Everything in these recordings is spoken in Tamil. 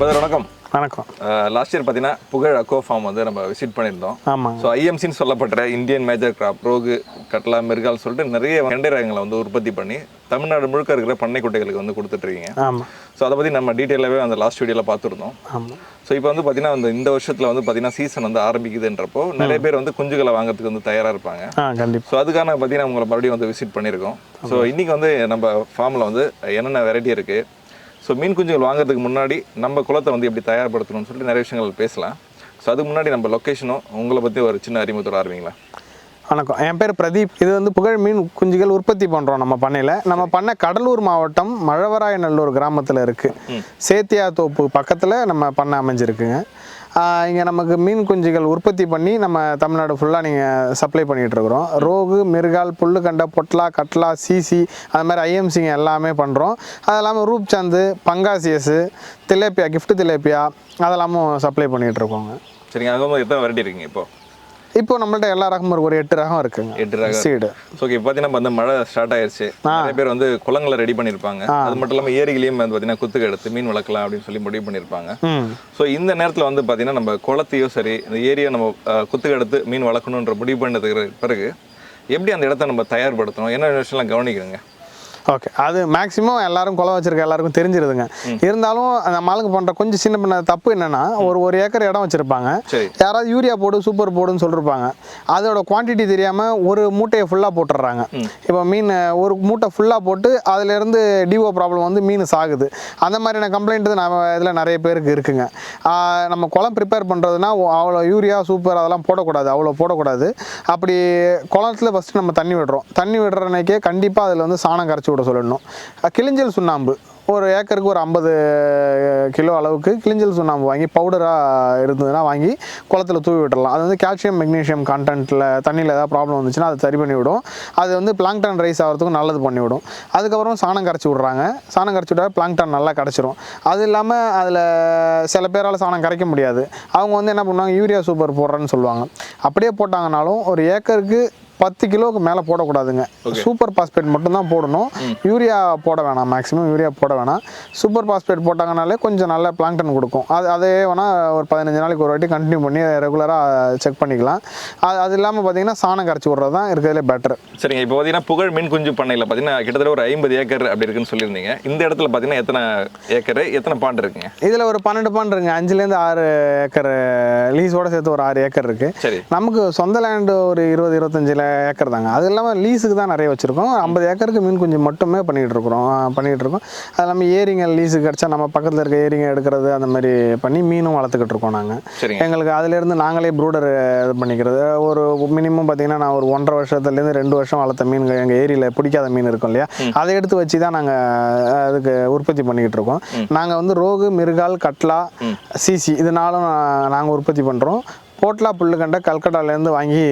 பதர் வணக்கம். வணக்கம். லாஸ்ட் இயர் பார்த்தீங்கன்னா புகழ் அக்கோ ஃபார்ம் வந்து நம்ம விசிட் பண்ணியிருந்தோம். ஆமாங்க ஸோ ஐஎம்சின்னு சொல்லப்பட்ட Indian major carp rohu catla mrigal சொல்லிட்டு நிறைய கெண்டை ரகங்களை வந்து உற்பத்தி பண்ணி தமிழ்நாடு முழுக்க இருக்கிற பண்ணை குட்டைகளுக்கு வந்து கொடுத்துட்ருக்கீங்க. ஆமாம் ஸோ அதை பற்றி நம்ம டீட்டெயிலாகவே அந்த லாஸ்ட் வீடியோவில் பார்த்துருந்தோம். ஆமாம் ஸோ இப்போ வந்து பார்த்தீங்கன்னா அந்த இந்த வருஷத்தில் வந்து பார்த்தீங்கன்னா சீசன் வந்து ஆரம்பிக்குதுன்றப்போ நிறைய பேர் வந்து குஞ்சுகளை வாங்குறதுக்கு வந்து தயாராக இருப்பாங்க. கண்டிப்பாக ஸோ அதுக்கான பார்த்தீங்கன்னா உங்களை மறுபடியும் வந்து விசிட் பண்ணியிருக்கோம். ஸோ இன்றைக்கி வந்து நம்ம ஃபார்மில் வந்து என்னென்ன வெரைட்டி இருக்குது ஸோ மீன் குஞ்சுகள் வாங்குறதுக்கு முன்னாடி நம்ம குளத்தை வந்து எப்படி தயார்படுத்தணும்னு சொல்லிட்டு நிறைய விஷயங்கள் பேசலாம். ஸோ அதுக்கு முன்னாடி நம்ம லொக்கேஷனும் உங்களை பற்றி ஒரு சின்ன அறிமுகத்தோட ஆரம்பிங்களா வணக்கம். என் பேர் பிரதீப். இது வந்து புகழ் மீன் குஞ்சுகள் உற்பத்தி பண்ணுறோம் நம்ம பண்ணையில். நம்ம பண்ணை கடலூர் மாவட்டம் மழவராயநல்லூர் கிராமத்தில் இருக்குது சேத்தியா தோப்பு பக்கத்தில் நம்ம பண்ணை அமைஞ்சிருக்குங்க. இங்கே நமக்கு மீன் குஞ்சுகள் உற்பத்தி பண்ணி நம்ம தமிழ்நாடு ஃபுல்லாக நீங்கள் சப்ளை பண்ணிகிட்டு இருக்கிறோம் ரோகு மிருகால் புல்லுக்கண்டை பொட்லா கட்லா சிசி அது மாதிரி ஐஎம்சிங்க எல்லாமே பண்ணுறோம் அது இல்லாமல் ரூப்சந்து பங்காசியஸு திலேப்பியா கிஃப்ட் திலேப்பியா அதெல்லாமும் சப்ளை பண்ணிகிட்டு இருக்கோங்க சரிங்க அது வந்து எத்தனை வெரைட்டி இருக்குங்க இப்போ நம்மள்ட்ட எல்லா ரகமும் இருக்கு. ஒரு எட்டு ரகம் இருக்குங்க. எட்டு ரகம் சீடு. ஸோ இப்போ பார்த்தீங்கன்னா வந்து மழை ஸ்டார்ட் ஆயிருச்சு. நிறைய பேர் வந்து குளங்களை ரெடி பண்ணியிருப்பாங்க அது மட்டும் இல்லாமல் ஏரிகளையும் வந்து பார்த்தீங்கன்னா குத்துக்கு எடுத்து மீன் வளர்க்கலாம் அப்படின்னு சொல்லி முடிவு பண்ணியிருப்பாங்க ஸோ இந்த நேரத்தில் வந்து பார்த்தீங்கன்னா நம்ம குளத்தையும் சரி இந்த ஏரியா நம்ம குத்துக்கு எடுத்து மீன் வளர்க்கணுன்ற முடிவு பண்ணதுக்கு பிறகு எப்படி அந்த இடத்த நம்ம தயார்படுத்தணும்? என்ன விஷயம்லாம் கவனிக்கணுங்க ஓகே அது மேக்ஸிமம் எல்லாரும் குளம் வச்சிருக்க எல்லாருக்கும் தெரிஞ்சிருதுங்க. இருந்தாலும் அந்த மாலுக்கு பண்ணுற கொஞ்சம் சின்ன பண்ண தப்பு என்னன்னா ஒரு ஒரு ஏக்கர் இடம் வச்சிருப்பாங்க. சரி. யாராவது யூரியா போடு சூப்பர் போடுன்னு சொல்லிருப்பாங்க. அதோட குவான்டிட்டி தெரியாமல் ஒரு மூட்டையை ஃபுல்லாக போட்டுடுறாங்க. இப்போ மீன் ஒரு மூட்டை ஃபுல்லாக போட்டு அதுலேருந்து டிஓ ப்ராப்ளம் வந்து மீன் சாகுது. அந்த மாதிரியான கம்ப்ளைண்ட் நம்ம இதில் நிறைய பேருக்கு இருக்குங்க. நம்ம குளம் ப்ரிப்பேர் பண்ணுறதுனா அவ்வளோ யூரியா சூப்பர் அதெல்லாம் போடக்கூடாது. அவ்வளோ போடக்கூடாது. அப்படி குளத்துல ஃபஸ்ட்டு நம்ம தண்ணி விடுறோம். தண்ணி விடுற அன்னைக்கே கண்டிப்பாக அதில் வந்து சாணம் கரைச்சி விட சொல்லணும். கிளிஞ்சல் சுண்ணாம்பு. ஒரு ஏக்கருக்கு ஒரு ஐம்பது கிலோ அளவுக்கு கிளிஞ்சல் சுண்ணாம்பு வாங்கி பவுடராக இருந்ததுன்னா வாங்கி குளத்துல தூவி விட்டுடலாம் அது வந்து கால்சியம் மெக்னீஷியம் கண்டென்ட்டில் தண்ணியில் ஏதாவது ப்ராப்ளம் வந்துச்சுன்னா அது சரி பண்ணி விடும் அது வந்து பிளாங்டன் ரைஸ் ஆகிறதுக்கும் நல்லது பண்ணிவிடும். அதுக்கப்புறம் சாணம் கரைச்சி விட்றாங்க. சாணம் கரைச்சி விட்டா பிளாங்டன் நல்லா கிடச்சிரும் அது இல்லாமல் அதில் சில பேரால் சாணம் கரைக்க முடியாது. அவங்க வந்து என்ன பண்ணுவாங்க யூரியா சூப்பர் போடுறேன்னு சொல்லுவாங்க. அப்படியே போட்டாங்கனாலும் ஒரு ஏக்கருக்கு பத்து கிலோவுக்கு மேலே போடக்கூடாதுங்க. சூப்பர் பாஸ்பேட் மட்டும்தான் போடணும். யூரியா போட வேணாம். மேக்ஸிமம் யூரியா போட வேணாம். சூப்பர் பாஸ்பேட் போட்டாங்கனாலே கொஞ்சம் நல்ல பிளாங்டன் கொடுக்கும். அது அதே வேணால் ஒரு பதினஞ்சு நாளைக்கு ஒரு வாட்டி கண்டினியூ பண்ணி ரெகுலராக செக் பண்ணிக்கலாம். அது அது இல்லாமல் பார்த்தீங்கன்னா சாணம் கரைச்சி விட்றது தான் இருக்கிறதுலே பெட்டர் சரிங்க. இப்போ பார்த்தீங்கன்னா புகழ் மீன் குஞ்சு பண்ணையில் பார்த்தீங்கன்னா கிட்டத்தட்ட ஒரு ஐம்பது ஏக்கர் அப்படி இருக்குன்னு சொல்லியிருந்தீங்க. இந்த இடத்துல பார்த்தீங்கன்னா எத்தனை ஏக்கர் எத்தனை பாண்டு இருக்குங்க? இதில் ஒரு பன்னெண்டு பாண்ட் இருக்குங்க. அஞ்சுலேருந்து ஆறு ஏக்கர் லீஸோட சேர்த்து ஒரு ஆறு ஏக்கர் இருக்குது சரி. நமக்கு சொந்த லேண்டு ஒரு இருபது இருபத்தஞ்சில் ஏக்கர் தாங்க அது இல்லாமல் லீஸுக்கு தான் நிறைய வச்சுருக்கோம். ஐம்பது ஏக்கருக்கு மீன் குஞ்சு மட்டுமே பண்ணிகிட்டு இருக்கிறோம். பண்ணிகிட்டு இருக்கோம். அது இல்லாமல் ஏரிங்க லீஸுக்கு கிடச்சா நம்ம பக்கத்தில் இருக்க ஏரிங்க எடுக்கிறது அந்த மாதிரி பண்ணி மீனும் வளர்த்துக்கிட்டு இருக்கோம் நாங்கள் எங்களுக்கு அதுலேருந்து நாங்களே ப்ரூடர் இது பண்ணிக்கிறது. ஒரு மினிமம் பார்த்தீங்கன்னா நான் ஒரு ஒன்றரை வருஷத்துலேருந்து ரெண்டு வருஷம் வளர்த்த மீன்கள் எங்கள் ஏரியில் பிடிக்காத மீன் இருக்கும் இல்லையா? அதை எடுத்து வச்சு தான் நாங்கள் அதுக்கு உற்பத்தி பண்ணிக்கிட்டு இருக்கோம். நாங்கள் வந்து ரோகு மிருகால் கட்லா சிசி இது நாளும் நாங்கள் உற்பத்தி பண்ணுறோம் போட்லா புல்லுக்கண்டை கல்கட்டாலேருந்து வாங்கி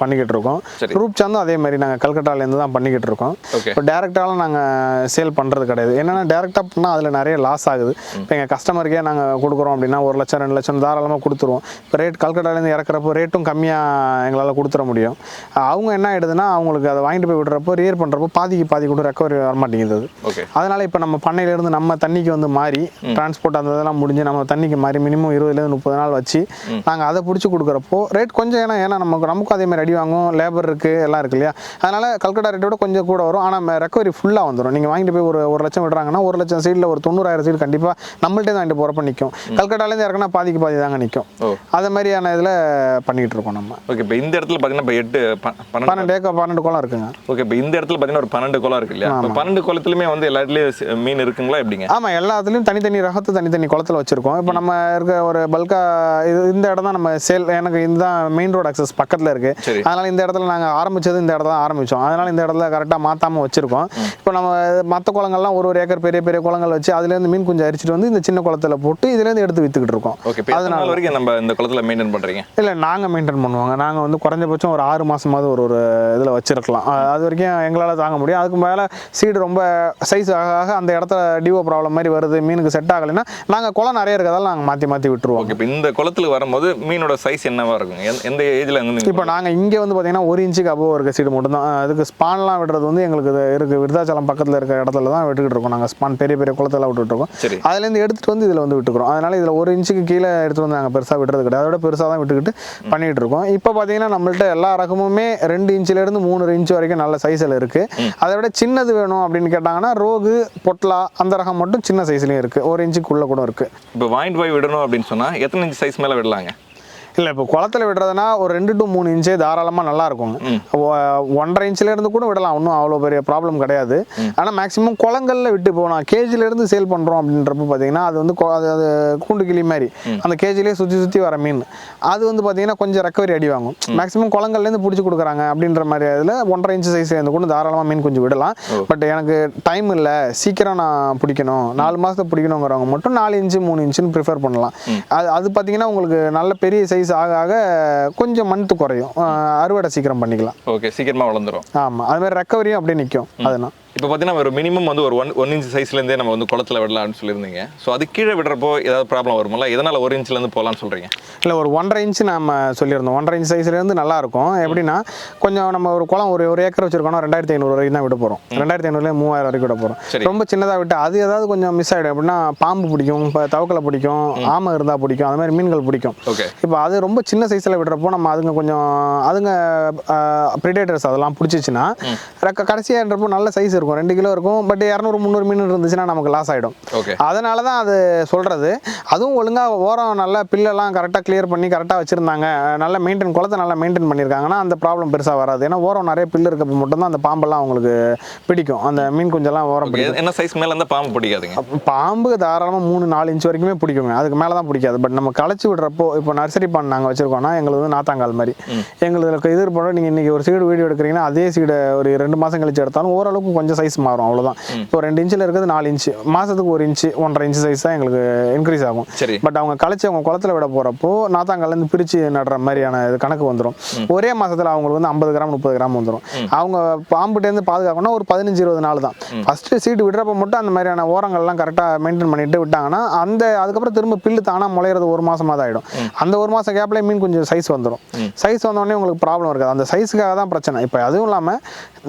பண்ணிக்கிட்டு இருக்கோம் சரி. ரூப் சாந்தும் அதே மாதிரி நாங்கள் கல்கட்டாலேருந்து தான் பண்ணிக்கிட்டு இருக்கோம் இப்போ டேரெக்டாலாம் நாங்கள் சேல் பண்ணுறது கிடையாது. என்னென்னா டேரெக்டாக பண்ணால் அதில் நிறைய லாஸ் ஆகுது. இப்போ எங்கள் கஸ்டமருக்கே நாங்கள் கொடுக்குறோம் அப்படின்னா ஒரு லட்சம் ரெண்டு லட்சம் தாராளமாக கொடுத்துருவோம். இப்போ ரேட் கல்கட்டாலேருந்து இறக்குறப்போ ரேட்டும் கம்மியாக எங்களால் கொடுத்துட முடியும். அவங்க என்ன ஆயிடுதுன்னா அவங்களுக்கு அதை வாங்கிட்டு போய் விடுறப்போ ரியர் பண்ணுறப்போ பாதிக்கு பாதி கூட ரெக்கவரி வரமாட்டேங்குது அது. ஓகே. அதனால் இப்போ நம்ம பண்ணையிலேருந்து நம்ம தண்ணிக்கு வந்து மாறி டிரான்ஸ்போர்ட் அந்த இதெல்லாம் முடிஞ்சு நம்ம தண்ணிக்கு மாறி மினிமம் இருபதுலேருந்து முப்பது நாள் வச்சு நாங்கள் அதை பிடிச்சி கொடுக்குறப்போ ரேட் கொஞ்சம் ஏன்னா ஏன்னா நமக்கு நமக்கும் அதே மாதிரி அடி வாங்கும் லேபர் இருக்குது எல்லாம் இருக்கு இல்லையா? அதனால் கல்கட்டா ரேட்டை விட கொஞ்சம் கூட வரும். ஆனால் ரெக்கவரி ஃபுல்லாக வந்துடும் நீங்கள் வாங்கிட்டு போய் ஒரு ஒரு லட்சம் விடுறாங்கன்னா ஒரு லட்சம் சீட்டில் ஒரு தொண்ணூறாயிரம் சீட் கண்டிப்பாக நம்மள்ட்டே வாங்கிட்டு போகிறப்ப நிற்கும் கல்கட்டாலேருந்து இறக்குனா பாதிக்கு பாதி தாங்க நிற்கும் அது மாதிரியான இதில் பண்ணிகிட்டு இருக்கோம் நம்ம. ஓகே இப்போ இந்த இடத்துல பார்த்தீங்கன்னா இப்போ எட்டு பன்னெண்டு ஏக்கர் பன்னெண்டு குளம் இருக்குங்க. ஓகே இப்போ இந்த இடத்துல பார்த்தீங்கன்னா ஒரு பன்னெண்டு குளம் இருக்கு இல்லையா? பன்னெண்டு குளத்துலையுமே வந்து எல்லா இடத்துலையும் மீன் இருக்குங்களா எப்படிங்க? ஆமாம் எல்லாத்துலேயும் தனித்தனி ரகத்தை தனித்தனி குளத்துல வச்சுருக்கோம். இப்போ நம்ம இருக்க ஒரு பல்கா இது இந்த இடம் தான் நம்ம சேல் எனக்கு இதுதான் மெயின் ரோடு அக்சஸ் பக்கத்தில் இருக்குது. அதனால் இந்த இடத்துல நாங்கள் ஆரம்பிச்சது இந்த இடத்துல தான் ஆரம்பித்தோம் அதனால் இந்த இடத்துல கரெக்டாக மாற்றாமல் வச்சுருக்கோம். இப்போ நம்ம மற்ற குளங்கள்லாம் ஒரு ஒரு ஏக்கர் பெரிய பெரிய குளங்கள் வச்சு அதுலேருந்து மீன் குஞ்சு அரிச்சிட்டு வந்து இந்த சின்ன குளத்துல போட்டு இதுலேருந்து எடுத்து விற்றுக்கிட்டு இருக்கோம். நாள் வரைக்கும் நம்ம இந்த குளத்துல மெயின்டைன் பண்றீங்க? இல்லை நாங்கள் மெயின்டைன் பண்ணுவாங்க. நாங்கள் வந்து குறைஞ்சபட்சம் ஒரு ஆறு மாதமாவது ஒரு ஒரு இதில் வச்சிருக்கலாம். அது வரைக்கும் எங்களால் தாங்க முடியும். அதுக்கு மேலே சீடு ரொம்ப சைஸ் ஆக ஆக அந்த இடத்துல டிஓ ப்ராப்ளம் மாதிரி வருது மீனுக்கு செட் ஆகலைன்னா நாங்கள் குளம் நிறைய இருக்கிறதால நாங்கள் மாற்றி மாற்றி விட்டுருவோம் இப்போ இந்த குளத்துல வரும்போது மீனோட சைஸ் என்னவா இருக்கும்? எந்த- ஏஜ்ல நீங்க இப்போ நாங்கள் இங்கே வந்து பார்த்தீங்கன்னா ஒரு இன்ச்சுக்கு அபோவ் இருக்க சீடு மட்டும்தான். அதுக்கு ஸ்பான்லாம் விடுறது வந்து எங்களுக்கு இருக்குது விருதாச்சலம் பக்கத்தில் இருக்க இடத்துல தான் விட்டுக்கிட்டு இருக்கோம் நாங்கள் ஸ்பான் பெரிய பெரிய குளத்தெல்லாம் விட்டுட்டு இருக்கோம். அதுலேருந்து எடுத்துகிட்டு வந்து இதில் வந்து விட்டுக்கிறோம். அதனால் இதில் ஒரு இன்ச்சுக்கு கீழே எடுத்துகிட்டு வந்து நாங்கள் பெருசாக விடுறது கிடையாது. அதோட பெருசாக தான் விட்டுக்கிட்டு பண்ணிகிட்டு இருக்கோம். இப்போ பார்த்தீங்கன்னா நம்மள்ட்ட எல்லா ரகமுமே ரெண்டு இன்ச்சிலேருந்து மூணு இன்ச் வரைக்கும் நல்ல சைஸில் இருக்குது அதை விட சின்னது வேணும் அப்படின்னு கேட்டாங்கன்னா ரோகு பொட்லா அந்த ரகம் மட்டும் சின்ன சைஸ்லேயும் இருக்குது ஒரு இன்ச்சுக்குள்ளே கூட இருக்குது இப்போ வாங்கிட்டு போய் விடணும் அப்படின்னு சொன்னா எத்தனை இன்ச் சைஸ் மேல விடலாங்க? இல்லை இப்போ குளத்துல விடுறதுனா ஒரு ரெண்டு டு மூணு இன்ச்சே தாராளமாக நல்லா இருக்குங்க. ஒ- ஒன்றரை இன்ச்சில் இருந்து கூட விடலாம். ஒன்றும் அவ்வளோ பெரிய ப்ராப்ளம் கிடையாது. ஆனால் மேக்ஸிமம் குளங்கள்ல விட்டு போகலாம் கேஜில இருந்து சேல் பண்ணுறோம் அப்படின்றப்ப பார்த்தீங்கன்னா அது வந்து அது அது கூண்டு கிளி மாதிரி. அந்த கேஜிலே சுற்றி சுற்றி வர மீன். அது வந்து பார்த்தீங்கன்னா கொஞ்சம் ரெக்கவரி அடி வாங்கும். மேக்ஸிமம் குளங்கள்லேருந்து பிடிச்சி கொடுக்குறாங்க அப்படின்ற மாதிரி அதில் ஒன்றரை இன்ச்சு சைஸ் இருந்து கூட தாராளமாக மீன் கொஞ்சம் விடலாம். பட் எனக்கு டைம் இல்லை. சீக்கிரம் நான் பிடிக்கணும். நாலு மாதத்தை பிடிக்கணுங்கிறவங்க மட்டும் நாலு இன்ச்சு மூணு இன்ச்சுன்னு ப்ரிஃபர் பண்ணலாம். அது அது பார்த்தீங்கன்னா உங்களுக்கு நல்ல பெரிய சைஸ் ஆக ஆக கொஞ்சம் மந்த்து குறையும். அறுவடை சீக்கிரம் பண்ணிக்கலாம். ஓகே சீக்கிரமா வளர்ந்துரும். ஆமாம் அது மாதிரி ரெக்கவரியும் அப்படியே நிற்கும் அதுனா இப்போ பார்த்தீங்கன்னா ஒரு மினிமம் வந்து ஒரு ஒன் ஒன் இன்ச் சைஸ்லேருந்தே நம்ம வந்து குளத்துல விடலாம்னு சொல்லியிருந்தீங்க. ஸோ அது கீழே விடுறப்போ ஏதாவது ப்ராப்ளம் வருமில்ல இதனால ஒரு இன்ச்லேருந்து போகலான்னு சொல்றீங்க? இல்லை ஒரு ஒன்றரை இன்ச்சு நம்ம சொல்லியிருந்தோம். ஒன்றரை இன்ச் சைஸ்லேருந்து நல்லா இருக்கும் எப்படின்னா கொஞ்சம் நம்ம ஒரு குளம் ஒரு ஒரு ஏக்கர் வச்சிருக்கோம்னா ரெண்டாயிரத்தி ஐநூறு வரைக்கும் தான் விட போகிறோம் ரெண்டாயிரத்தி ஐநூறுலேயே மூவாயிரம் வரைக்கும் விட. போகிறோம் ரொம்ப சின்னதாக விட்டு அது ஏதாவது கொஞ்சம் மிஸ் ஆகிடும் எப்படின்னா பாம்பு பிடிக்கும் இப்போ தவக்கலை பிடிக்கும் ஆமை இருந்தால் பிடிக்கும் அது மாதிரி மீன்கள் பிடிக்கும். ஓகே. இப்போ அது ரொம்ப சின்ன சைஸில் விடுறப்போ நம்ம அதுங்க கொஞ்சம் அதுங்க ப்ரிடேட்டர்ஸ் அதெல்லாம் பிடிச்சிச்சின்னா கடைசியாகிறப்போ நல்ல சைஸ் இருக்கும் ரெண்டு கிலோ இருக்கும். பட் இரநூறு முந்நூறு மீன் இருந்துச்சுன்னா நமக்கு லாஸ் ஆகிடும் அதனால தான் அது சொல்கிறது அதுவும் ஒழுங்காக ஓரம் நல்லா பில்லெல்லாம் கரெக்டாக கிளியர் பண்ணி கரெக்டாக வச்சுருந்தாங்க. நல்லா மெயின்டைன் குளத்தை நல்லா மெயின்டைன் பண்ணியிருக்காங்கன்னா அந்த ப்ராப்ளம் பெருசாக வராது. ஏன்னா ஓரம் நிறைய பில்லு இருக்கப்போ மட்டும்தான் அந்த பாம்பெல்லாம் அவங்களுக்கு பிடிக்கும். அந்த மீன் குஞ்செல்லாம் ஓரம் பிடிக்கும். என்ன சைஸ் மேல இருந்தால் பாம்பு பிடிக்காதுங்க? பாம்பு தாராளமாக மூணு நாலு இன்ச் வரைக்குமே பிடிக்குங்க. அதுக்கு மேலே தான் பிடிக்காது. பட் நம்ம களைச்சி விடுறப்போ இப்போ நர்சரி பான் நாங்கள் வச்சிருக்கோம்னா எங்களுக்கு வந்து நாத்தாங்கால் மாதிரி. எங்களுக்கு இது போட நீங்கள் இன்றைக்கி ஒரு சீடு வீடியோ எடுக்கிறீங்கன்னா அதே சீடை ஒரு ரெண்டு மாதம் கழிச்சு எடுத்தாலும் ஓரளவுக்கு கொஞ்சம் சைஸ் மாறும் அவ்வளோதான் இப்போ ரெண்டு இன்ச்சில் இருக்கிறது நாலு இன்ச்சு மாதத்துக்கு ஒரு இன்ச்சு ஒன்றரை இன்ச்சு சைஸ் தான் எங்களுக்கு இன்க்ரீஸ் ஆகும். சரி. பட் அவங்க களைச்சி அவங்க குளத்துல விட போகிறப்போ நாத்தாங்கல்லேருந்து பிரித்து நடுற மாதிரியான இது கணக்கு வந்துடும் ஒரே மாசத்துல அவங்களுக்கு வந்து ஐம்பது கிராம் முப்பது கிராம் வந்துடும் அவங்க பாம்புட்டேருந்து பாதுகாக்கணும்னா ஒரு பதினஞ்சு இருபது நாள் தான். ஃபஸ்ட்டு சீடு விடுறப்ப மட்டும் அந்த மாதிரியான ஓரங்கள்லாம் கரெக்டாக மெயின்டைன் பண்ணிட்டு விட்டாங்கன்னா அந்த அதுக்கப்புறம் திரும்ப பில்லு தானாக முளையிறது ஒரு மாசமா தான் ஆகிடும் அந்த ஒரு மாதம் கேப்லேயே மீன் கொஞ்சம் சைஸ் வந்துடும் சைஸ் வந்தோடனே உங்களுக்கு ப்ராப்ளம் இருக்காது. அந்த சைஸுக்காக தான் பிரச்சனை. இப்போ அதுவும் இல்லாமல்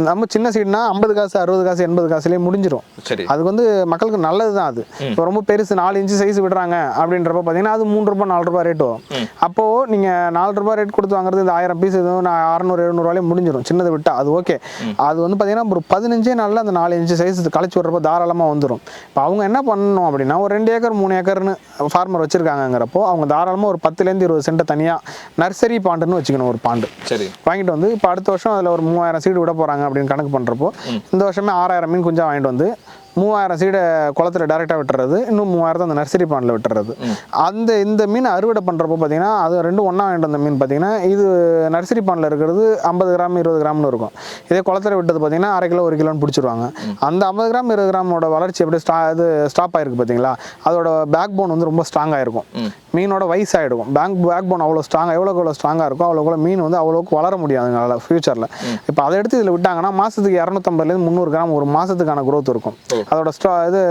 நம்ம சின்ன சீடுனா ஐம்பது காசு அறுபது காசு எண்பது காசுலேயே முடிஞ்சிடும் சரி. அதுக்கு வந்து மக்களுக்கு நல்லது தான் அது இப்போ ரொம்ப பெருசு நாலு இன்ச்சு சைஸ் விடுறாங்க அப்படின்றப்ப பார்த்தீங்கன்னா அது மூணு ரூபாய் நாலு ரூபாய் ரேட் வரும் அப்போது நீங்கள் நாலு ரூபாய் ரேட் கொடுத்து வாங்குறது இந்த ஆயிரம் பீஸ் எதுவும் நான் அறநூறு எழுநூறுவாலே முடிஞ்சிடும் சின்னது விட்டா அது ஓகே அது வந்து பார்த்தீங்கன்னா ஒரு பதினஞ்சே நாளில் அந்த நாலு இன்ச்சு சைஸ் கழிச்சு விட்றப்போ தாராளமாக வந்துடும் இப்போ அவங்க என்ன பண்ணணும் அப்படின்னா ஒரு ரெண்டு ஏக்கர் மூணு ஏக்கர்னு ஃபார்மர் வச்சுருக்காங்கங்கிறப்போ அவங்க தாராளமாக ஒரு பத்துலேருந்து இருபது சென்ட்டை தனியாக நர்சரி பாண்டுன்னு வச்சுக்கணும் ஒரு பாண்டு சரி. வாங்கிட்டு வந்து இப்போ அடுத்த வருஷம் அதில் ஒரு மூவாயிரம் சீடு விட போகிறாங்க அப்படின்னு கணக்கு பண்ணுறப்போ இந்த வருஷமே ஆறாயிரம் மீன் குஞ்சா வாங்கிட்டு வந்து மூவாயிரம் சீடை குளத்துல டேரெக்டாக விட்டுறது இன்னும் மூவாயிரத்தை அந்த நர்சரி பாண்டில் விட்டுறது. அந்த இந்த மீன் அறுவடை பண்ணுறப்போ பார்த்தீங்கன்னா அது ரெண்டும் ஒன்றா வாங்கிட்டு வந்த மீன் பார்த்தீங்கன்னா இது நர்சரி பாண்டில் இருக்கிறது ஐம்பது கிராம் இருபது கிராம்னு இருக்கும். இதே குளத்துல விட்டது பார்த்தீங்கன்னா அரை கிலோ ஒரு கிலோன்னு பிடிச்சிருவாங்க. அந்த ஐம்பது கிராம் இருபது கிராமோட வளர்ச்சி எப்படி ஸ்டா இது ஸ்டாப் ஆயிருக்கு பார்த்தீங்களா அதோட பேக் போன் வந்து ரொம்ப ஸ்ட்ராங்காக இருக்கும் மீனோட வயசாகிடும் பேங்க் பேக் போன் அவ்வளோ ஸ்ட்ராங்காக எவ்வளோக்கு எவ்வளோ ஸ்ட்ராங்காக இருக்கும் அவ்வளோக்கு மீன் வந்து அவ்வளோக்கு வளர முடியாது நல்லா ஃபியூச்சரில் இப்போ அதை எடுத்து இதில் விட்டாங்கன்னா மாதத்துக்கு இரநூத்தம்பதுலேருந்து முந்நூறு கிராம் ஒரு மாதத்துக்கான growth இருக்கும். அதோட ஸ்டா இது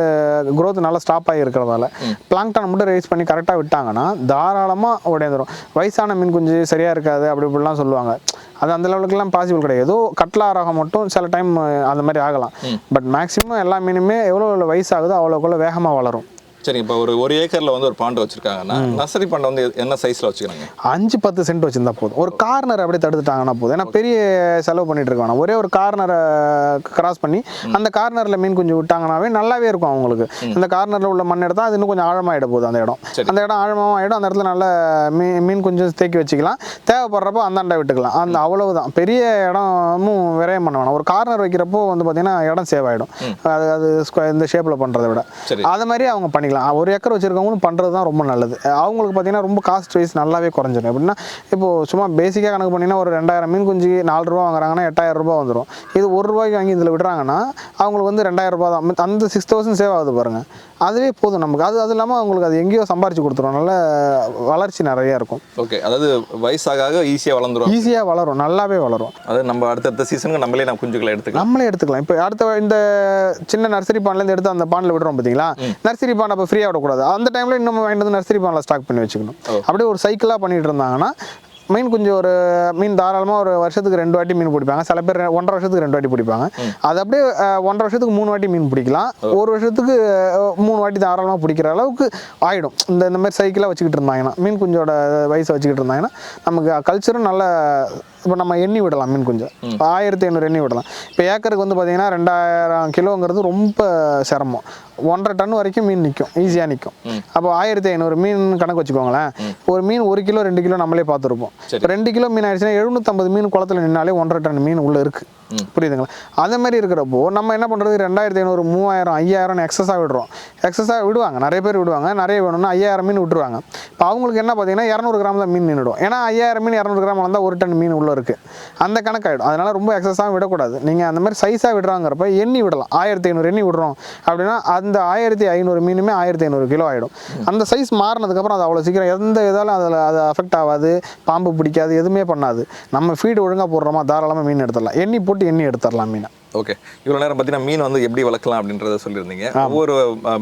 growth நல்லா ஸ்டாப் ஆகி இருக்கிறதால பிளாங்டான் மட்டும் ரைஸ் பண்ணி கரெக்டாக விட்டாங்கன்னா தாராளமாக உடையந்துடும் வயசான மீன் குஞ்சு சரியாக இருக்காது அப்படி இப்படிலாம் சொல்லுவாங்க. அது அந்த லெவலுக்குலாம் பாசிபிள் கிடையாது. ஏதோ கட்லா ரகம் மட்டும் சில டைம் அந்த மாதிரி ஆகலாம். பட் மேக்ஸிமம் எல்லா மீனுமே எவ்வளோ எவ்வளோ வயசாகுதோ அவ்வளோக்குள்ள வேகமாக வளரும். சரி இப்போ ஒரு ஒரு ஏக்கர்ல வந்து ஒரு பாண்டு வச்சிருக்காங்கன்னா நர்சரி பாண்டை வந்து என்ன சைஸ்ல வச்சுக்கிறாங்க? அஞ்சு பத்து சென்ட் வச்சிருந்தா போதும். ஒரு கார்னர் அப்படியே தடுத்துட்டாங்கன்னா போதும். ஏன்னா பெரிய செலவு பண்ணிட்டு இருக்க வேணாம் ஒரே ஒரு கார்னரை கிராஸ் பண்ணி அந்த கார்னரில் மீன் குஞ்சு விட்டாங்கனாவே நல்லாவே இருக்கும் அவங்களுக்கு. அந்த கார்னரில் உள்ள மண் எடுத்தால் அது இன்னும் கொஞ்சம் ஆழமாயிட போகுது அந்த இடம். அந்த இடம் ஆழமாக ஆகிடும் அந்த இடத்துல நல்ல மீன் மீன் குஞ்சு தேக்கி வச்சுக்கலாம். தேவைப்படுறப்போ அந்தாண்டை விட்டுக்கலாம். அந்த அவ்வளவுதான். பெரிய இடமும் விரயம் பண்ண வேணாம். ஒரு கார்னர் வைக்கிறப்போ வந்து பார்த்தீங்கன்னா இடம் சேவ் ஆகிடும் அது அது இந்த ஷேப்பில் பண்ணுறதை விட. அது மாதிரி அவங்க பண்ணிக்கலாம். ஒரு ஏக்கர் வச்சிருக்கவங்களும் பண்ணுறது தான் ரொம்ப நல்லது. அவங்களுக்கு பார்த்தீங்கன்னா ரொம்ப காஸ்ட் வைஸ் நல்லாவே குறைஞ்சிடும் எப்படின்னா இப்போ சும்மா பேசிக்காக கணக்கு பண்ணிங்கன்னா ஒரு ரெண்டாயிரம் மீன் குஞ்சு நாலு ரூபா வாங்குறாங்கன்னா எட்டாயிரம் ரூபாய் வந்துடும் இது ஒரு ரூபாய்க்கு வாங்கி இதில் விடுறாங்கன்னா அவங்களுக்கு வந்து ரெண்டாயிரம் ரூபாய் தான். அந்த சிக்ஸ் தௌசண்ட் சேவ் ஆகுது பாருங்க. அதுவே போதும் நமக்கு. அது அது இல்லாமல் அவங்களுக்கு அது எங்கேயோ சம்பாரிச்சு கொடுத்துரும். நல்ல வளர்ச்சி நிறைய இருக்கும். ஓகே அதாவது வயசாக ஈஸியாக வளர்ந்துரும். ஈஸியாக வளரும். நல்லாவே வளரும். அது நம்ம அடுத்தடுத்த சீசனுக்கு நம்மளே நம்ம குஞ்சுகளை எடுத்துக்கலாம். நம்மளே எடுத்துக்கலாம். இப்போ அடுத்த இந்த சின்ன நர்சரி பாண்ட்லேருந்து எடுத்து அந்த பாண்டில் விடுறோம் பார்த்தீங்களா நர்சரி பாண்ட் அப்போ ஃப்ரீயாக விடக்கூடாது. அந்த டைமில் இன்னும் வாங்கிட்டு வந்து நர்சரி பண்ணல ஸ்டாக் பண்ணி வச்சுக்கணும். அப்படியே ஒரு சைக்கிளாக பண்ணிட்டு இருந்தாங்கன்னா மீன் கொஞ்சம் ஒரு மீன் தாராளமாக ஒரு வருஷத்துக்கு ரெண்டு வாட்டி மீன் பிடிப்பாங்க. சில பேர் ஒன்றரை வருஷத்துக்கு ரெண்டு வாட்டி பிடிப்பாங்க. அது அப்படியே ஒன்றரை வருஷத்துக்கு மூணு வாட்டி மீன் பிடிக்கலாம். ஒரு வருஷத்துக்கு மூணு வாட்டி தாராளமாக பிடிக்கிற அளவுக்கு ஆகிடும் இந்த இந்த மாதிரி சைக்கிளாக வச்சுக்கிட்டு இருந்தாங்கன்னா மீன் குஞ்சோட வயசை வச்சுக்கிட்டு இருந்தாங்கன்னா நமக்கு கல்ச்சரும் நல்ல இப்போ நம்ம எண்ணி விடலாம் மீன் குஞ்சம் ஆயிரத்தி ஐநூறு எண்ணி விடலாம். இப்போ ஏக்கருக்கு வந்து பார்த்தீங்கன்னா ரெண்டாயிரம் கிலோங்கிறது ரொம்ப சிரமம். ஒன்றரை டன் வரைக்கும் மீன் நிற்கும் ஈஸியாக நிற்கும் அப்போ ஆயிரத்தி ஐநூறு மீன் கணக்கு வச்சுக்கோங்களேன். ஒரு மீன் ஒரு கிலோ ரெண்டு கிலோ நம்மளே பார்த்துருப்போம். இப்போ ரெண்டு கிலோ மீன் ஆயிடுச்சுன்னா எழுநூற்றம்பது மீன் குளத்துல நின்னாலே ஒன்றரை டன் மீன் உள்ளே இருக்குது புரியுதுங்களா? அந்த மாதிரி இருக்கிறப்போ நம்ம என்ன பண்ணுறது ரெண்டாயிரத்தி ஐநூறு மூவாயிரம் ஐயாயிரம் எக்ஸஸாக விடுறோம். எக்ஸஸாக விடுவாங்க. நிறைய பேர் விடுவாங்க. நிறைய வேணும்னா ஐயாயிரம் மீன் விட்டுருவாங்க. இப்போ அவங்களுக்கு என்ன பார்த்தீங்கன்னா இரநூறு கிராம் தான் மீன் நின்றுடும் ஏன்னா ஐயாயிரம் மீன் இரநூறு கிராம் வந்தால் ஒரு டன் மீன் உள்ளே இருக்குது அந்த கணக்காயிடும். அதனால ரொம்ப எக்ஸஸாக விடக்கூடாது. நீங்கள் அந்த மாதிரி சைஸாக விடுறாங்கிறப்ப எண்ணி விடலாம். ஆயிரத்தி ஐநூறு எண்ணி விடுறோம் அப்படின்னா அந்த ஆயிரத்தி ஐநூறு மீனுமே ஆயிரத்தி ஐநூறு கிலோ ஆகிடும் அந்த சைஸ் மாறினதுக்கப்புறம் அது அவ்வளோ சீக்கிரம் எந்த இதாலும் அதில் அது அஃபெக்ட் ஆகாது. பாம்பு பிடிக்காது. எதுவுமே பண்ணாது. நம்ம ஃபீடு ஒழுங்காக போடுறோமா? தாராளமாக மீன் எடுத்துடலாம். எண்ணி போட்டு எண்ணி எடுத்துடலாம் மீனை. ஓகே இவ்வளோ நேரம் பார்த்தீங்கன்னா மீன் வந்து எப்படி வளர்க்கலாம் அப்படின்றத சொல்லியிருந்தீங்க. ஒவ்வொரு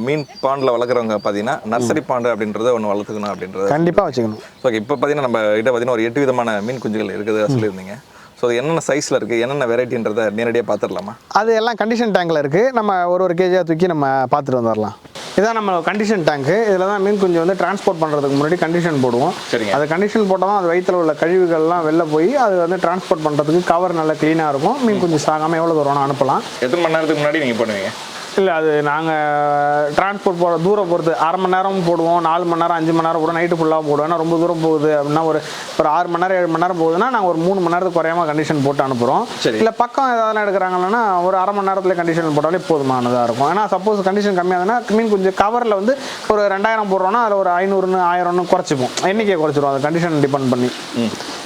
மீன் பாண்டில் வளர்க்குறவங்க பார்த்தீங்கன்னா நர்சரி பாண்டு அப்படின்றத ஒன்று வளர்த்துக்கணும் அப்படின்றது கண்டிப்பாக வச்சுக்கணும். ஓகே இப்போ பார்த்தீங்கன்னா நம்ம கிட்ட பார்த்தீங்கன்னா ஒரு எட்டு விதமான மீன் குஞ்சுகள் இருக்குது சொல்லியிருந்தீங்க. ஸோ அது என்னென்ன சைஸில் இருக்குது என்னென்ன வெரைட்டின்றதை நேரடியாக பார்த்துடலாமா அது எல்லாம் கண்டிஷன் டேங்கில் இருக்குது நம்ம ஒரு ஒரு கேஜியாக தூக்கி நம்ம பார்த்துட்டு வந்துடலாம் இதான் நம்ம கண்டிஷன் டேங்க்கு இதில் தான் மீன் குஞ்சு வந்து டிரான்ஸ்போர்ட் பண்ணுறதுக்கு முன்னாடி கண்டிஷன் போடுவோம். சரிங்க. அது கண்டிஷன் போட்டால் தான் அது வயிற்றில் உள்ள கழிவுகள்லாம் வெளில போய் அது வந்து டிரான்ஸ்போர்ட் பண்ணுறதுக்கு கவர் நல்லா க்ளீனாக இருக்கும். மீன் குஞ்சு சாகாமல் எவ்வளோ தூரம் அனுப்பலாம். எத்தனை மணி நேரத்துக்கு முன்னாடி நீங்கள் பண்ணுவீங்க? இல்லை அது நாங்கள் டிரான்ஸ்போர்ட் போகிற தூரம் பொறுத்து அரை மணி நேரம் போடுவோம் நாலு மணி நேரம் அஞ்சு மணி நேரம் போடுவோம் நைட்டு ஃபுல்லாக போடுவோம். ஏன்னா ரொம்ப தூரம் போகுது அப்படின்னா ஒரு ஒரு ஆறு மணி நேரம் ஏழு மணி நேரம் போகுதுன்னா நாங்கள் ஒரு மூணு மணி நேரத்துக்கு குறையாம கண்டிஷன் போட்டு அனுப்புகிறோம் சரி. இல்லை பக்கம் ஏதாவது எடுக்கிறாங்கன்னா ஒரு அரை மணி நேரத்தில் கண்டிஷன் போட்டாலே போதுமானதாக இருக்கும். ஏன்னா சப்போஸ் கண்டிஷன் கம்மியாகுதுன்னா மீன் கொஞ்சம் கவரில் வந்து ஒரு ரெண்டாயிரம் போடுறோன்னா அதில் ஒரு ஐநூறுன்னு ஆயிரம்னு குறைச்சிப்போம். எண்ணிக்கையை குறைச்சிரும் அது கண்டிஷன் டிபெண்ட் பண்ணி.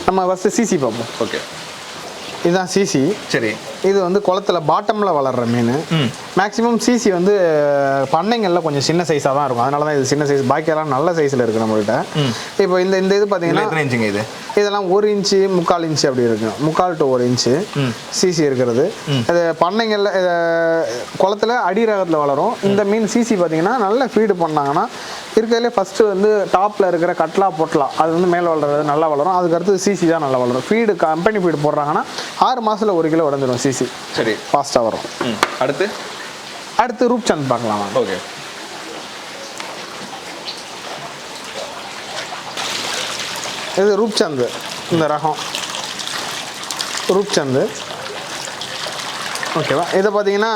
நம்ம ஃபஸ்ட்டு சிசி பார்ப்போம். ஓகே. இதுதான் சிசி சரி. இது வந்து குளத்துல பாட்டமில் வளர்ற மீன். மேக்ஸிமம் சிசி வந்து பண்ணைங்களில் கொஞ்சம் சின்ன சைஸாக தான் இருக்கும். அதனால தான் இது சின்ன சைஸ் பாக்கியெல்லாம் நல்ல சைஸில் இருக்குது நம்மள்கிட்ட இப்போ இந்த இந்த இது பார்த்தீங்கன்னா இது? இதெல்லாம் ஒரு இன்ச்சு முக்கால் இன்ச்சு அப்படி இருக்கு. முக்கால் டு ஒரு இன்ச்சு சிசி இருக்கிறது. இது பண்ணைங்களில் குளத்துல அடி ரகத்தில் வளரும். இந்த மீன் சிசி பார்த்தீங்கன்னா நல்ல ஃபீடு பண்ணாங்கன்னா இருக்கிறதுலே ஃபஸ்ட்டு வந்து டாப்பில் இருக்கிற கட்லா பொட்லா அது வந்து மேலே வளர்றது நல்லா வளரும். அதுக்கு அடுத்து சிசி தான் நல்லா வளரும். ஃபீடு கம்பெனி ஃபீடு போடுறாங்கன்னா ஆறு மாதத்தில் ஒரு கிலோ உடஞ்சிரும் சிசி சரி. ஃபாஸ்ட்டாக வரும். அடுத்து? அடுத்து ரூப்சந்த் பார்க்கலாம். ஓகே இது ரூப்சந்த் இந்த ரகம். ரூப்சந்த் ஓகேவா? இதை பார்த்தீங்கன்னா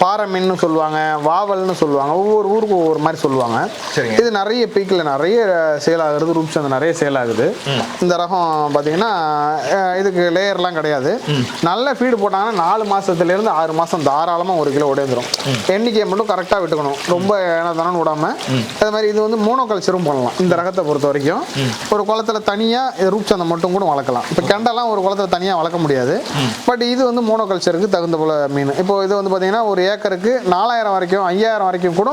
பாறை மீன்னு சொல்லுவாங்க வாவல்னு சொல்லுவாங்க ஒவ்வொரு ஊருக்கும் ஒவ்வொரு மாதிரி சொல்லுவாங்க. சரிங்க. இது நிறைய பீக்கில் நிறைய சேல் ஆகுறது ரூப்சந்த் நிறைய சேல் ஆகுது இந்த ரகம் பார்த்தீங்கன்னா இதுக்கு லேயர்லாம் கிடையாது. நல்ல ஃபீடு போட்டாங்கன்னா நாலு மாதத்துலேருந்து ஆறு மாதம் தாராளமாக ஒரு கிலோ உடைந்துரும் எண்ணிக்கையை மட்டும் கரெக்டாக விட்டுக்கணும். ரொம்ப ஏனதானு விடாம. அது மாதிரி இது வந்து மோனோ கல்ச்சரும் பண்ணலாம் இந்த ரகத்தை பொறுத்த வரைக்கும். ஒரு குளத்துல தனியாக ரூப்சந்தை மட்டும் கூட வளர்க்கலாம். இப்போ கெண்டெல்லாம் ஒரு குளத்துல தனியாக வளர்க்க முடியாது. பட் இது வந்து மோனோ கல்ச்சருக்கு தகுந்த போல மீன். இப்போ இது வந்து பார்த்தீங்கன்னா ஒரு ஏக்கருக்கு நாலாயிரம் வரைக்கும் ஐயாயிரம் வரைக்கும் கூட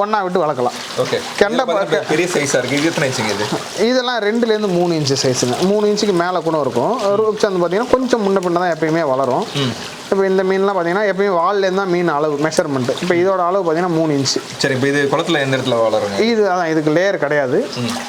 ஒன்றா விட்டு வளர்க்கலாம். ஓகே. கெண்டை பெரிய சைஸாக இருக்குது இது எத்தனை இன்ச்சுங்க இது? இதெல்லாம் ரெண்டுலேருந்து மூணு இன்ச்சு சைஸுங்க மூணு இன்ச்சுக்கு மேலே கூட இருக்கும். ரூப்சந்த் பார்த்தீங்கன்னா கொஞ்சம் முன்ன பின்ன தான் எப்பயுமே வளரும். இப்போ இந்த மீன்லாம் பார்த்தீங்கன்னா எப்பயும் வால்லேருந்து தான் மீன் அளவு மெஷர்மெண்ட் இப்போ இதோட அளவு பார்த்தீங்கன்னா மூணு இன்ச்சு சரி இப்போ இது குளத்துல எந்த இடத்துல வளருங்க? இது அதான் இதுக்கு லேயர் கிடையாது.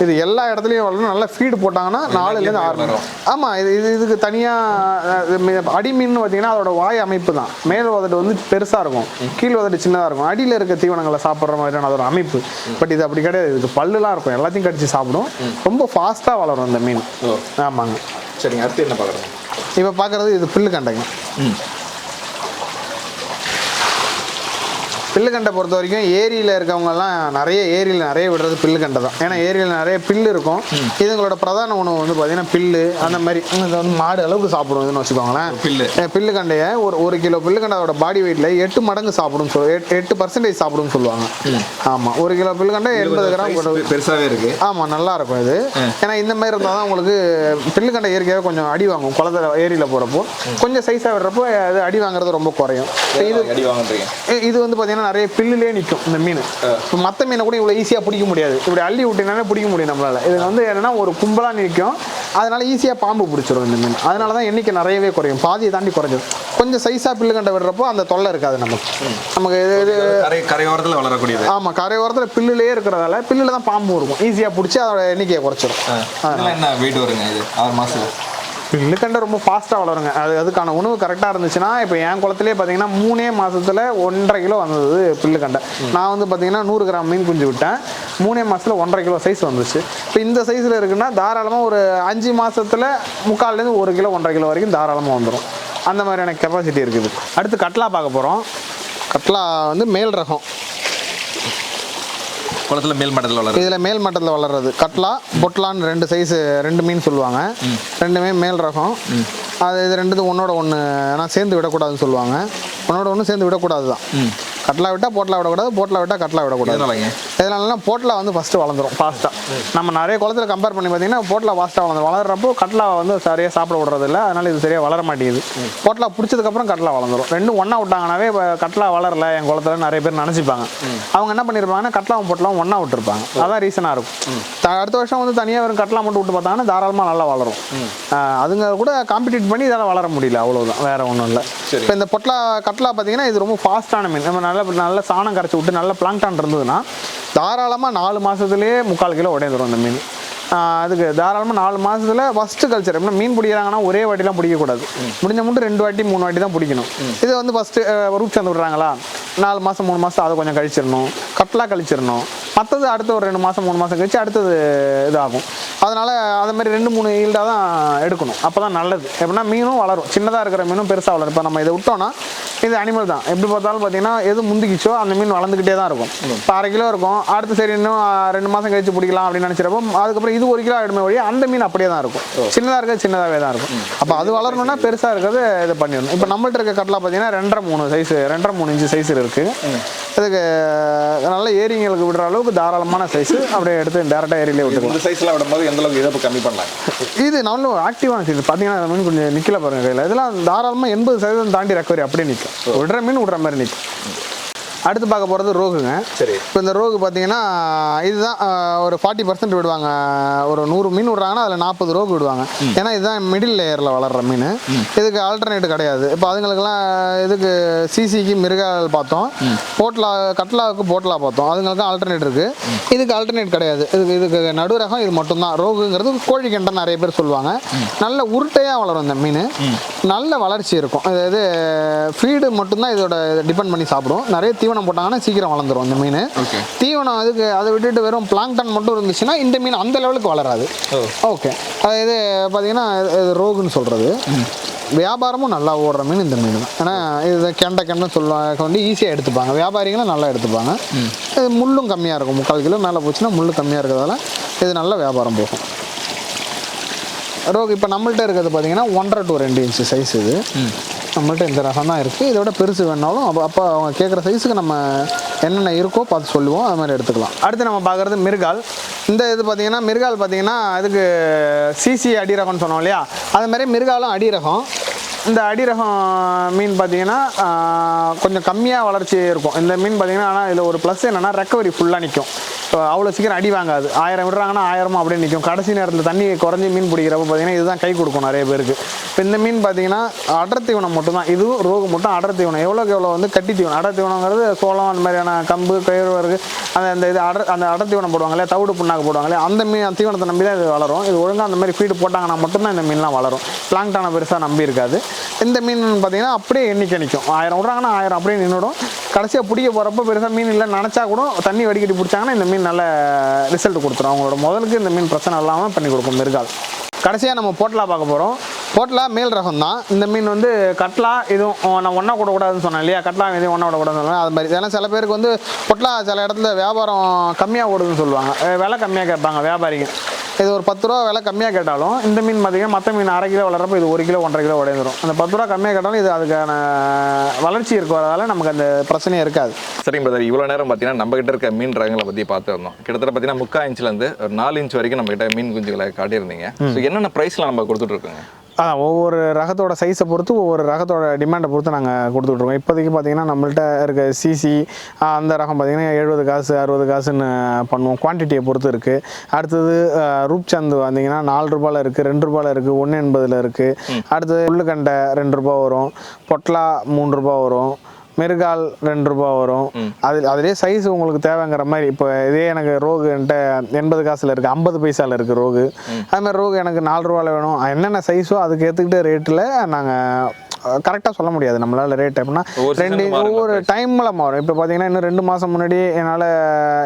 இது எல்லா இடத்துலையும் வளரும். நல்லா ஃபீடு போட்டாங்கன்னா நாலுலேருந்து ஆறு வளரும். ஆமாம் இது இது இதுக்கு தனியாக அடி மீன் பார்த்தீங்கன்னா அதோட வாய் அமைப்பு தான். மேல் உதட்டு வந்து பெருசாக இருக்கும். கீழ் உதட்டு சின்னதாக இருக்கும். அடியில் இருக்க தீவனங்களை சாப்பிட்ற மாதிரியான அதோட அமைப்பு. பட் இது அப்படி கிடையாது. இதுக்கு பல்லுலாம் இருக்கும். எல்லாத்தையும் கடிச்சு சாப்பிடும். ரொம்ப ஃபாஸ்ட்டாக வளரும் இந்த மீன். ஆமாங்க. சரிங்க அடுத்து என்ன பார்க்குறோங்க? இப்போ பார்க்குறது இது பில்லு கண்டைங்க பில்லுக்கண்டை பொறுத்த வரைக்கும் ஏரியில் இருக்கவங்கலாம் நிறைய ஏரியில் நிறைய விடுறது பில்லுக்கண்டை தான். ஏன்னா ஏரியில் நிறைய பில்லு இருக்கும். இதுங்களோட பிரதான உணவு வந்து பார்த்தீங்கன்னா பில்லு அந்த மாதிரி. இது வந்து மாடு அளவுக்கு சாப்பிடும் இதுன்னு வச்சுக்கோங்களேன். பில்லு. அஹ் பில்லு கண்டையை ஒரு ஒரு கிலோ பில்லு கண்டையோட பாடி வெயிட்டில் எட்டு மடங்கு சாப்பிடும் சொல் எட்டு- பர்சன்டேஜ் சாப்பிடும்னு சொல்லுவாங்க. ஆமாம் ஒரு கிலோ பில்லு கண்டை எண்பது கிராம் பெருசாகவே இருக்கு. ஆமாம் நல்லா இருக்கும் இது. ஏன்னா இந்த மாதிரி இருந்தால் தான் உங்களுக்கு பில்லுக்கண்டை இயற்கையாகவே கொஞ்சம் அடி வாங்கும். குளத்துல ஏரியில் போகிறப்போ கொஞ்சம் சைஸாக விடுறப்போ அது அடி வாங்குறது ரொம்ப குறையும். இது இது வந்து பார்த்தீங்கன்னா பார்த்தீங்கன்னா நிறைய பில்லுலேயே நிற்கும் இந்த மீன். இப்போ மற்ற மீனை கூட இவ்வளோ ஈஸியாக பிடிக்க முடியாது. இப்படி அள்ளி விட்டினாலே பிடிக்க முடியும் நம்மளால. இது வந்து என்னன்னா ஒரு கும்பலாக நிற்கும். அதனால ஈஸியாக பாம்பு பிடிச்சிரும் இந்த மீன். அதனால தான் எண்ணிக்கை நிறையவே குறையும். பாதியை தாண்டி குறைஞ்சிரும். கொஞ்சம் சைஸாக பில்லு கண்டை விடுறப்போ அந்த தொல்லை இருக்காது நமக்கு. நமக்கு இது இது கரை கரையோரத்தில் வளரக்கூடியது. ஆமாம் கரையோரத்தில் பில்லுலேயே இருக்கிறதால பில்லில் தான் பாம்பு இருக்கும். ஈஸியாக பிடிச்சி அதோட எண்ணிக்கையை இதெல்லாம் என்ன வெயிட் வருங்க இது? ஆறு மாசத்துல? பில்லுக்கண்டை ரொம்ப ஃபாஸ்ட்டாக வளருங்க. அது அதுக்கான உணவு கரெக்டாக இருந்துச்சுன்னா இப்போ என் குளத்துலேயே பார்த்தீங்கன்னா மூணே மாதத்தில் ஒன்றரை கிலோ வந்தது பில்லுக்கண்டை. நான் வந்து பார்த்தீங்கன்னா நூறு கிராம் மீன் குஞ்சு விட்டேன். மூணே மாதத்தில் ஒன்றரை கிலோ சைஸ் வந்துச்சு. இப்போ இந்த சைஸில் இருக்குன்னா தாராளமாக ஒரு அஞ்சு மாதத்தில் முக்கால்லேருந்து ஒரு கிலோ ஒன்றரை கிலோ வரைக்கும் தாராளமாக வந்துடும் அந்த மாதிரியான கெப்பாசிட்டி இருக்குது. அடுத்து கட்லா பார்க்க போகிறோம் கட்லா வந்து மேல் ரகம். குளத்துல மேல் மட்டத்தில் வளருது. இதில் மேல் மட்டத்தில் வளர்றது. கட்லா பொட்லான்னு ரெண்டு சைஸு ரெண்டு மீன் சொல்லுவாங்க. ரெண்டுமே மேல் ரகம். அது இது ரெண்டுது ஒன்றோட ஒன்று ஆனால் சேர்ந்து விடக்கூடாதுன்னு சொல்லுவாங்க. ஒன்றோட ஒன்று சேர்ந்து விடக்கூடாது தான் கட்லா விட்டால் போட்லா விடக்கூடாது போட்லா விட்டால் கட்லா விடக்கூடாது. எதனாலங்க? இதனால போட்லா வந்து ஃபஸ்ட்டு வளர்ந்துரும் ஃபாஸ்ட்டாக நம்ம நிறைய குளத்துல கம்பேர் பண்ணி பார்த்தீங்கன்னா போட்லா ஃபாஸ்ட்டாக வளர்ந்துரும். வளர்றப்போ கட்லா வந்து சரியாக சாப்பிட விடுறது இல்லை அதனால இது சரியாக வளர மாட்டேங்குது. போட்லா பிடிச்சதுக்கப்புறம் கட்லா வளர்ந்துரும். ரெண்டும் ஒன்றா விட்டாங்கனாவே இப்போ கட்லா வளரல என் குளத்துல நிறைய பேர் நினச்சிப்பாங்க. அவங்க என்ன பண்ணியிருப்பாங்கன்னா கட்லாவும் போட்லாவும் ஒன்றா விட்டுருப்பாங்க. அதான் ரீசனாக இருக்கும். த- அடுத்த வருஷம் வந்து தனியாக வெறும் கட்லா மட்டும் விட்டு பார்த்தாங்கன்னா தாராளமாக நல்லா வளரும். அதுங்க கூட காம்படிட் பண்ணி இதால் வளர முடியல அவ்வளோதான் வேற ஒன்றும் இல்லை. சரி. இப்போ இந்த பொட்லா கட்லா பார்த்தீங்கன்னா இது ரொம்ப ஃபாஸ்ட்டான மீன். நம்ம நல்ல நல்ல சாணம் கரைச்சி விட்டு நல்ல பிளாங்டான் இருந்ததுன்னா தாராளமாக நாலு மாதத்துலேயே முக்கால் கிலோ உடைந்துரும் இந்த மீன். அதுக்கு தாராளமாக நாலு மாதத்தில் ஃபஸ்ட்டு கல்ச்சர் எப்படின்னா மீன் பிடிக்கிறாங்கன்னா ஒரே வாட்டிலாம் பிடிக்கக்கூடாது. முடிஞ்ச மட்டும் ரெண்டு வாட்டி மூணு வாட்டி தான் பிடிக்கணும். இது வந்து ஃபஸ்ட்டு ரூப் சேர்ந்து விட்றாங்களா? நாலு மாதம் மூணு மாதம் அதை கொஞ்சம் கழிச்சிடணும். கட்லா கழிச்சிடணும். மற்றது அடுத்த ஒரு ரெண்டு மாதம் மூணு மாதம் கழிச்சு அடுத்தது இதாகும். அதனால் அது மாதிரி ரெண்டு மூணு ஈல்டாக தான் எடுக்கணும். அப்போ தான் நல்லது. எப்படின்னா மீனும் வளரும். சின்னதாக இருக்கிற மீனும் பெருசாக வளரும். இப்போ நம்ம இதை விட்டோம்னா இது அனிமல் தான். எப்படி பார்த்தாலும் பார்த்தீங்கன்னா எது முந்திக்கிச்சோ அந்த மீன் வளர்ந்துக்கிட்டே தான் இருக்கும். இப்போ அரை கிலோ இருக்கும். அடுத்து சரி இன்னும் ரெண்டு மாதம் கழிச்சு பிடிக்கலாம் அப்படின்னு நினச்சிறப்போ அதுக்கப்புறம் இது ஒரு கிலோ ஆகிடுமே வழி அந்த மீன் அப்படியே தான் இருக்கும். சின்னதாக இருக்கிறது சின்னதாகவே தான் இருக்கும். அப்போ அது வளரணும்னா பெருசாக இருக்கிறது இது பண்ணிடணும். இப்போ நம்மள்ட்ட இருக்க கட்லா பார்த்தீங்கன்னா ரெண்டரை மூணு சைஸ் ரெண்டரை மூணு இன்ச்சு சைஸ் இருக்குது இதுக்கு நல்ல ஏரிங்களுக்கு விடுற அளவுக்கு தாராளமான சைஸ் அப்படியே எடுத்து டேரெக்டாக ஏரியிலே விட்டுக்கலாம். இந்த சைஸ்ல விடும்போது எந்த அளவுக்கு இழப்பு கம்மி பண்ணலாம்? இது நல்ல ஆக்டிவான சைஸ் பார்த்தீங்கன்னா மீன் கொஞ்சம் நிற்கல பாருங்க கையில். இதெல்லாம் தாராளமாக எண்பது சதவீதம் தாண்டி ரெக்கவரி அப்படியே நிற்கும் விடுற மீன் விடுற மாதிரி நிற்கும் அடுத்து பார்க்க போகிறது ரோகுங்க. சரி. இப்போ இந்த ரோகு பார்த்தீங்கன்னா இதுதான் ஒரு ஃபார்ட்டி பர்சன்ட் விடுவாங்க. ஒரு நூறு மீன் விடுறாங்கன்னா அதில் நாற்பது ரோகு விடுவாங்க. ஏன்னா இதுதான் மிடில் லேயரில் வளர்ற மீன். இதுக்கு ஆல்டர்னேட் கிடையாது. இப்போ அதுங்களுக்கெல்லாம் இதுக்கு சிசிக்கு மிருகால் பார்த்தோம். போட்லா கட்லாவுக்கு போட்லா பார்த்தோம். அதுங்களுக்கு ஆல்டர்னேட் இருக்குது இதுக்கு ஆல்டர்னேட் கிடையாது. இதுக்கு இதுக்கு நடு ரகம் இது மட்டும்தான். ரோகுங்கிறது கோழி கெண்டை நிறைய பேர் சொல்லுவாங்க. நல்ல உருட்டையாக வளரும் இந்த மீன். நல்ல வளர்ச்சி இருக்கும். அதாவது ஃபீடு மட்டும்தான் இதோட டிபெண்ட் பண்ணி சாப்பிடும். நிறைய தீவனம் போட்டாங்கன்னா சீக்கிரம் வளர்ந்துரும் இந்த மீன். தீவனம் அதுக்கு அதை விட்டுட்டு வெறும் பிளாங்டன் மட்டும் இருந்துச்சுன்னா இந்த மீன் அந்த லெவலுக்கு வளராது. ஓகே. அது இது பார்த்தீங்கன்னா இது ரோகுன்னு சொல்கிறது வியாபாரமும் நல்லா ஓடுற மீன் இந்த மீன் தான். ஏன்னா இது கெண்டை கெண்டைன்னு சொல்லுவாங்க வந்து ஈஸியாக எடுத்துப்பாங்க. வியாபாரிகளும் நல்லா எடுத்துப்பாங்க. இது முள்ளும் கம்மியாக இருக்கும். முக்கால் கிலோ மேலே போச்சுன்னா முள்ளு கம்மியாக இருக்கிறதால இது நல்ல வியாபாரம் போகும். ரோக் இப்போ நம்மள்ட்ட இருக்கிறது பார்த்தீங்கன்னா ஒன்றரை டு ரெண்டு இன்ச்சு சைஸ் இது. நம்மள்ட்ட இந்த ரகம் தான் இருக்குது இதோட பெருசு வேணாலும் அப்போ அப்போ அவங்க கேட்குற சைஸுக்கு நம்ம என்னென்ன இருக்கோ பார்த்து சொல்லுவோம். அது மாதிரி எடுத்துக்கலாம். அடுத்து நம்ம பார்க்குறது மிருகால். இந்த இது பார்த்தீங்கன்னா மிருகால் பார்த்தீங்கன்னா அதுக்கு சிசி அடிரகம்னு சொன்னோம் இல்லையா? அது மாதிரி மிருகாலும் அடிரகம். இந்த அடிரகம் மீன் பார்த்தீங்கன்னா கொஞ்சம் கம்மியாக வளர்ச்சி இருக்கும். இந்த மீன் பார்த்தீங்கன்னா ஆனால் இதில் ஒரு ப்ளஸ் என்னென்னா ரெக்கவரி ஃபுல்லாக நிற்கும் அவ்வளோ சீக்கிரம் அடி வாங்காது. ஆயிரம் விடுறாங்கன்னா ஆயிரமும் அப்படியே நிற்கும். கடைசி நேரத்தில் தண்ணி குறைஞ்சி மீன் பிடிக்கிறப்ப பார்த்தீங்கன்னா இதுதான் கை கொடுக்கும் நிறைய பேருக்கு. இப்போ இந்த மீன் பார்த்தீங்கன்னா அடர் தீவனம் மட்டும்தான். இதுவும் ரோகு மட்டும் அடர் தீவனம். எவ்வளோக்கு எவ்வளோ வந்து கட்டி தீவனம். அடர் தீவனங்கிறது சோளம் அந்த மாதிரியான கம்பு கயிறு அந்த அந்த இது அடர் அந்த அடர் தீவனம் போடுவாங்களே தவிடு புண்ணாக்கு போடுவாங்களே அந்த மீன் அந்த தீவனத்தை நம்பி தான் இது வளரும். இது ஒழுங்காக அந்த மாதிரி ஃபீடு போட்டாங்கன்னா மட்டும்தான் இந்த மீன்லாம் வளரும். பிளாங்டான பெருசாக நம்பி இருக்காது. இந்த மீன் பார்த்தீங்கன்னா அப்படியே எண்ணிக்கை நிற்கும். ஆயிரம் விட்றாங்கன்னா ஆயிரம் அப்படியே நின்றுடும். கடைசியாக பிடிக்க போகிறப்ப பெருசாக மீன் இல்லை நினச்சா கூட தண்ணி வடிகட்டி பிடிச்சாங்கன்னா இந்த மீன் நல்ல ரிசல்ட் கொடுத்துரும். அவங்களோட முதலுக்கு இந்த மீன் பிரச்சனை இல்லாமல் பண்ணி கொடுக்கும் மிருகால். கடைசியாக நம்ம போட்டலாக பார்க்க போகிறோம் போட்லா மேல் ரகம் தான் இந்த மீன் வந்து கட்லா இதுவும் நான் ஒன்றா விடக்கூடாதுன்னு சொன்னேன் இல்லையா? கட்லா எதையும் ஒன்றா விடக்கூடாதுன்னு சொன்னேன். அது மாதிரி. ஏன்னா சில பேருக்கு வந்து பொட்லா சில இடத்துல வியாபாரம் கம்மியாக ஓடுதுன்னு சொல்லுவாங்க. விலை கம்மியாக கேட்பாங்க வியாபாரிங்க. இது ஒரு பத்து ரூபா விலை கம்மியாக கேட்டாலும் இந்த மீன் பார்த்தீங்கன்னா மற்ற மீன் அரை கிலோ வளர்றப்போ இது ஒரு கிலோ ஒன்றரை கிலோ உடைந்துரும். அந்த பத்து ரூபா கம்மியாக கேட்டாலும் இது அதுக்கான வளர்ச்சி இருக்கிறதால நமக்கு அந்த பிரச்சனையே இருக்காது. சரிங்க பிரதர் இவ்வளோ நேரம் பார்த்தீங்கன்னா நம்ம கிட்ட இருக்க மீன் ரகங்களை பற்றி பார்த்து வந்தோம். கிட்டத்தட்ட பார்த்தீங்கன்னா முக்கால் இன்ச்லேருந்து ஒரு நாலு இன்ச் வரைக்கும் நம்ம கிட்ட மீன் குஞ்சுகளை காட்டியிருந்தீங்க. ஸோ என்னென்ன ப்ரைஸில் நம்ம கொடுத்துட்டு இருக்கோங்க? அதான் ஒவ்வொரு ரகத்தோட சைஸை பொறுத்து ஒவ்வொரு ரகத்தோட டிமாண்டை பொறுத்து நாங்கள் கொடுத்துட்ருக்கோம். இப்போதைக்கு பார்த்தீங்கன்னா நம்மள்ட்ட இருக்க சிசி அந்த ரகம் பார்த்தீங்கன்னா எழுபது காசு அறுபது காசுன்னு பண்ணுவோம். குவான்டிட்டியை பொறுத்து இருக்குது அடுத்தது ரூப்சந்து வந்தீங்கன்னா நாலு ரூபாயில் இருக்குது ரெண்டு ரூபாயில் இருக்குது ஒன்று எண்பதில் இருக்குது அடுத்தது உள்ளுக்கண்டை ரெண்டு ரூபா வரும். பொட்லா மூணு ரூபா வரும். மெருகால் ரெண்டு ரூபா வரும். அது அதுலேயே சைஸ் உங்களுக்கு தேவைங்கிற மாதிரி இப்போ இதே எனக்கு ரோகு என்கிட்ட எண்பது காசில் இருக்குது ஐம்பது பைசாவில் இருக்குது ரோகு. அது மாதிரி ரோகு எனக்கு நாலு ரூபாவில் வேணும். என்னென்ன சைஸோ அதுக்கு ஏற்றுக்கிட்ட ரேட்டில் நாங்கள் கரெக்டாக சொல்ல முடியாது. நம்மளால் ரேட் எப்படின்னா ரெண்டு ஒவ்வொரு டைமில் மாறும். இப்போ பார்த்தீங்கன்னா இன்னும் ரெண்டு மாதம் முன்னாடி என்னால்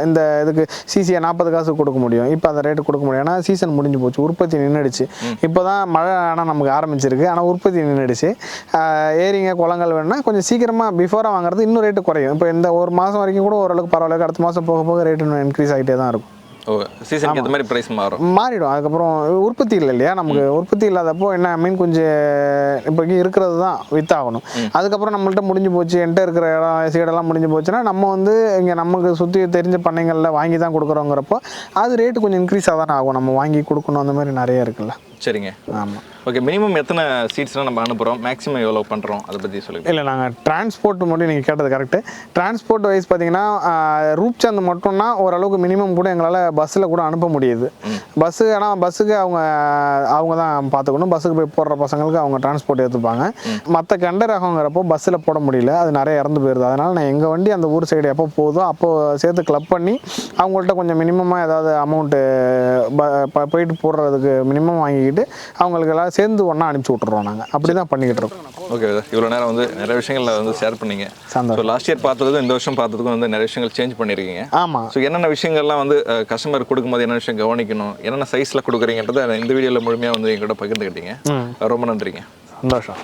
இந்த இதுக்கு சிசியை நாற்பது காசு கொடுக்க முடியும். இப்போ அந்த ரேட்டு கொடுக்க முடியும். ஏன்னா சீசன் முடிஞ்சு போச்சு. உற்பத்தி நின்றுடுச்சு இப்போ தான் மழை ஆனால் நமக்கு ஆரம்பிச்சிருக்கு. ஆனால் உற்பத்தி நின்றுடுச்சு ஏரிங்க குளங்கள் வேணும்னா கொஞ்சம் சீக்கிரமாக பிஃபோராக வாங்குறது இன்னும் ரேட்டு குறையும். இப்போ இந்த ஒரு மாதம் வரைக்கும் கூட ஓரளவுக்கு பரவாயில்ல. அடுத்த மாதம் போக போக ரேட்டு இன்னும் இன்க்ரீஸ் ஆகிட்டே தான் இருக்கும். சீசனுக்கு ஏற்ற மாதிரி ப்ரைஸ் மாறும். மாறிடும். அதுக்கப்புறம் உற்பத்தி இல்லை இல்லையா? நமக்கு உற்பத்தி இல்லாதப்போ என்ன மீன் குஞ்சு இப்போக்கி இருக்கிறது தான் வித்தாகணும். அதுக்கப்புறம் நம்மள்ட்ட முடிஞ்சு போச்சு என்கிட்ட இருக்கிற இடம் சீடெல்லாம் முடிஞ்சு போச்சுன்னா நம்ம வந்து இங்கே நமக்கு சுற்றி தெரிஞ்ச பண்ணைங்களில் வாங்கி தான் கொடுக்குறோங்கிறப்போ அது ரேட்டு கொஞ்சம் இன்க்ரீஸ் தானே ஆகும். நம்ம வாங்கி கொடுக்கணும் அந்த மாதிரி நிறைய இருக்குல்ல? சரிங்க. ஆமாம் ஓகே மினிமம் எத்தனை சீட்ஸ்லாம் நம்ம அனுப்புகிறோம் மேக்ஸிமம் எவ்வளோ பண்ணுறோம் அதை பற்றி சொல்லுங்கள் இல்லை நாங்கள் டிரான்ஸ்போர்ட் மட்டும் நீங்கள் கேட்டது கரெக்டு டிரான்ஸ்போர்ட் வைஸ் பார்த்தீங்கன்னா ரூப்சந்த் மட்டும்னா ஓரளவுக்கு மினிமம் கூட எங்களால் பஸ்ஸில் கூட அனுப்ப முடியுது. பஸ்ஸு ஆனால் பஸ்ஸுக்கு அவங்க அவங்க தான் பார்த்துக்கணும் பஸ்ஸுக்கு போய் போடுற பசங்களுக்கு அவங்க டிரான்ஸ்போர்ட் ஏற்றுப்பாங்க மற்ற கண்ட ரகங்கிறப்போ பஸ்ஸில் போட முடியல. அது நிறைய இறந்து போயிடுது அதனால் நான் எங்கள் வண்டி அந்த ஊர் சைடு எப்போ போகுதோ அப்போ சேர்த்து கிளப் பண்ணி அவங்கள்ட்ட கொஞ்சம் மினிமமாக ஏதாவது அமௌண்ட்டு போயிட்டு போடுறதுக்கு மினிமம் வாங்கிக்கிட்டு அவங்களுக்கு எல்லாம் சேர்ந்து ஒன்றா அனுப்பிச்சி விட்ருவோம் நாங்கள் அப்படி தான் பண்ணிக்கிட்டு இருக்கோம். ஓகே இவ்வளோ நேரம் வந்து நிறைய விஷயங்களை வந்து ஷேர் பண்ணீங்க. சந்தோஷம். லாஸ்ட் இயர் பார்த்ததுக்கும் இந்த வருஷம் பார்த்ததுக்கும் வந்து நிறைய விஷயங்கள் சேஞ்ச் பண்ணியிருக்கீங்க ஆமாம் ஸோ என்னென்ன விஷயங்கள்லாம் வந்து கஸ்டமர் கொடுக்கும்போது என்ன விஷயம் கவனிக்கணும் என்னென்ன சைஸில் கொடுக்குறீங்கன்றதை இந்த வீடியோவில் முழுமையாக வந்து எங்களோட பகிர்ந்துக்கிட்டீங்க ரொம்ப நன்றிங்க. சந்தோஷம்.